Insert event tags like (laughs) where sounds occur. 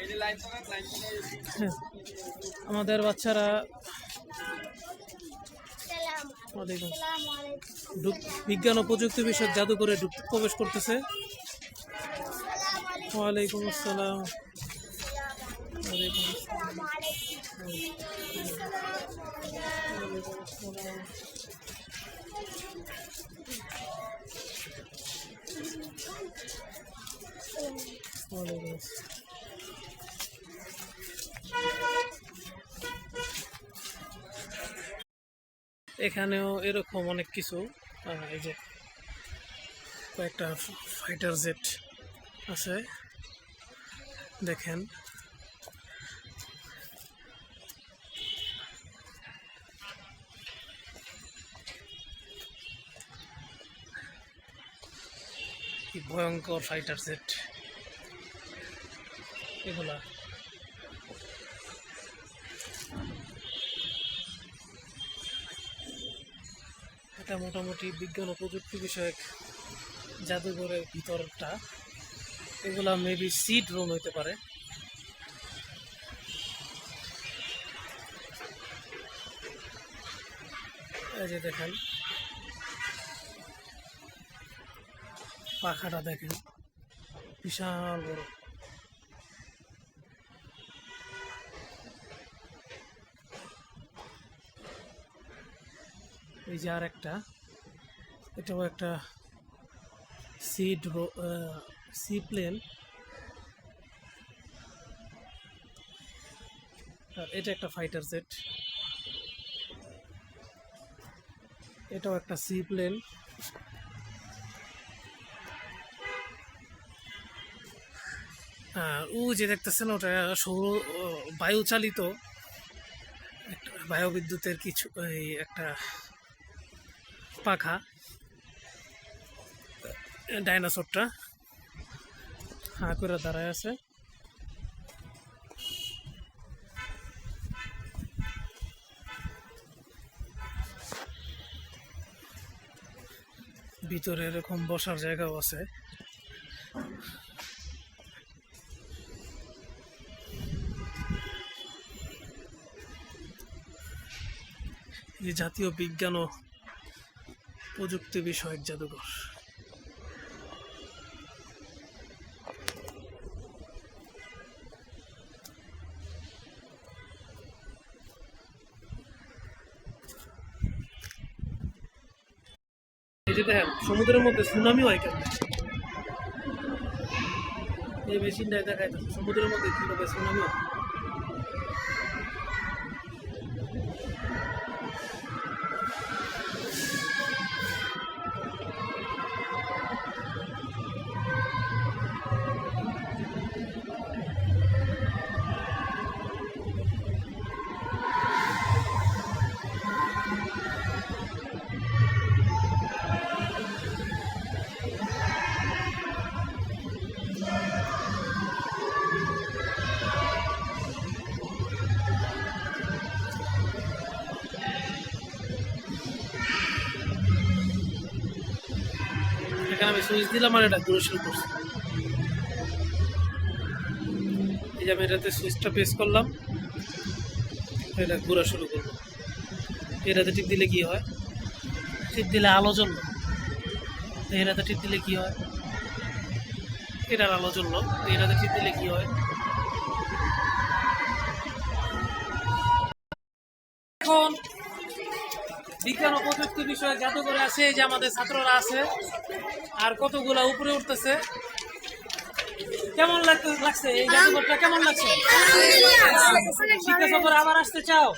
(laughs) আমাদের বাচ্চারা বিজ্ঞান ও প্রযুক্তি বিষয়ক জাদুঘরে প্রবেশ করতেছে ওয়ালাইকুম আসসালাম ওয়ালাইকুম আসসালাম। এখানেও এরকম অনেক কিছু। এই যে কয়েকটা ফাইটার জেট আছে। দেখেন। ভয়ঙ্কর ফাইটার জেট এগুলা। এটা মোটামুটি বিজ্ঞান ও প্রযুক্তি বিষয়ক জাদুঘরের ভিতরটা। এগুলা মেবি সিড রুম হইতে পারে। এই যে দেখেন। পাখাটা দেখেন। বিশাল বড়। এই যে আর একটা এটাও একটা সিড সি প্লেন আর এটা একটা ফাইটার জেট এটাও একটা সি প্লেন আর ও যে দেখতেছেন ওটা সৌর আহ, বায়ু চালিত। একটা বায়ু বিদ্যুতের কিছু এই একটা পাখা ডাইনোসরটা। হাঁ করে দাঁড়ায় আছে। ভিতরে এরকম বসার জায়গাও আছে। জাতীয় বিজ্ঞান ও প্রযুক্তি বিষয়ক জাদুঘর। সমুদ্রের মধ্যে সুনামি হয় কেন এই মেশিনটা দেখায় সমুদ্রের মধ্যে কীভাবে সুনামি হয়? এখানে আমি সুইচ দিলাম আর এটা ঘুরে করছে। এই যে আমি এটাতে সুইচটা প্রেস করলাম। এটা ঘোরা শুরু করব এটাতে টিপ দিলে কি হয়? টিপ দিলে আলো জ্বললো। এটাতে টিপ দিলে কি হয়? এটার আলো জ্বললো। এটাতে টিপ দিলে কি হয়? এখন বিজ্ঞান ও প্রযুক্তি বিষয়ে জাদুঘরে আছে এই যে আমাদের ছাত্ররা আছে আর কতগুলা উপরে উঠতেছে। কেমন লাগছে? এই জাদুঘরটা কেমন লাগছে? শিক্ষা সফর আবার আসতে চাও?